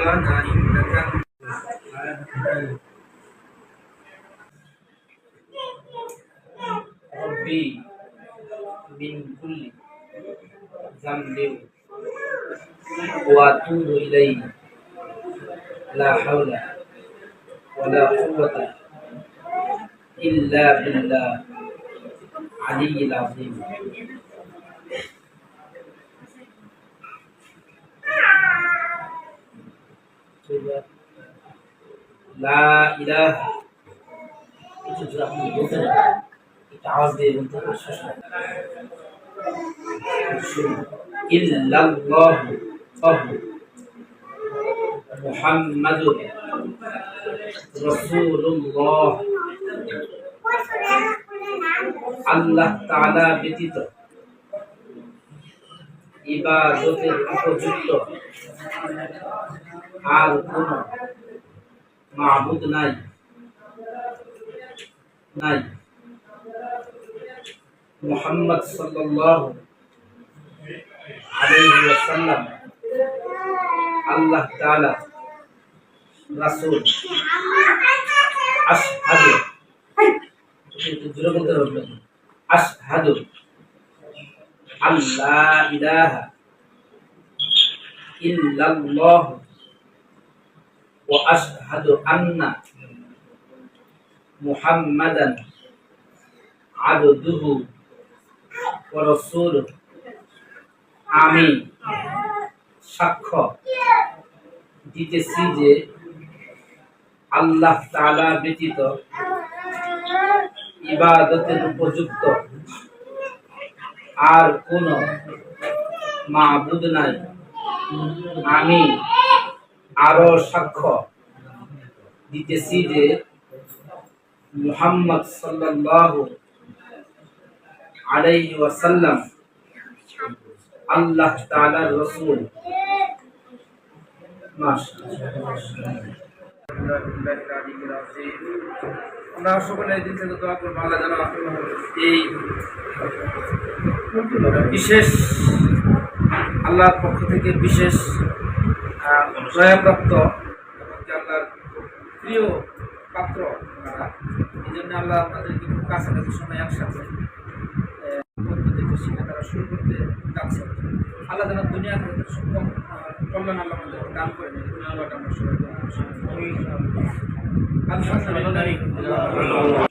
لنا إنك ربي من كل ذنب وأتوب إليه. لا حول ولا قوة إلا بالله. علي العظيم. لا إله কিছু যদি আপনি বলতে না একটু আওয়াজ দিয়ে বলতে হবে শেষ না। ইল্লাল্লাহ মুহাম্মাদুর রাসূলুল্লাহ আল্লাহ তাআলা ব্যতীত ইবাদতের উপযুক্ত। আর কোন মাবুদ নাই। নাই। মুহাম্মদ সাল্লাল্লাহু আলাইহি ওয়াসাল্লাম, আল্লাহ তাআলা রাসূল আশহাদু জোরে আমি সাক্ষ্য দিতেছি যে আল্লাহ ব্যতীত ইবাদতের উপযুক্ত আর কোন মাবুদ নাই। আমি আরও সাক্ষ্য দিতেছি যে মুহাম্মদ সাল্লাল্লাহু আলাইহি ওয়াসাল্লাম আল্লাহ তাআলার রাসূল। আমরা আল্লাহ এই বিশেষ আল্লাহর পক্ষ থেকে বিশেষ দয়াপ্রাপ্ত আল্লাহর প্রিয় পাত্র এই জন্য আল্লাহ আপনাদেরকে খুব কাছাকাছি সময় একসাথে শিখে তারা শুরু করতে যাচ্ছে। আল্লাহ যেন দুনিয়া আল্লাহ আমাদের দান করে দেন আল্লাহ আমরা সবাই আল্লাহ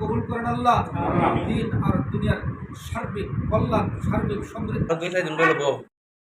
কবুল করেন আল্লাহ। দিন আর দুনিয়ার সার্বিক কল্যাণ সার্বিক সমৃদ্ধি।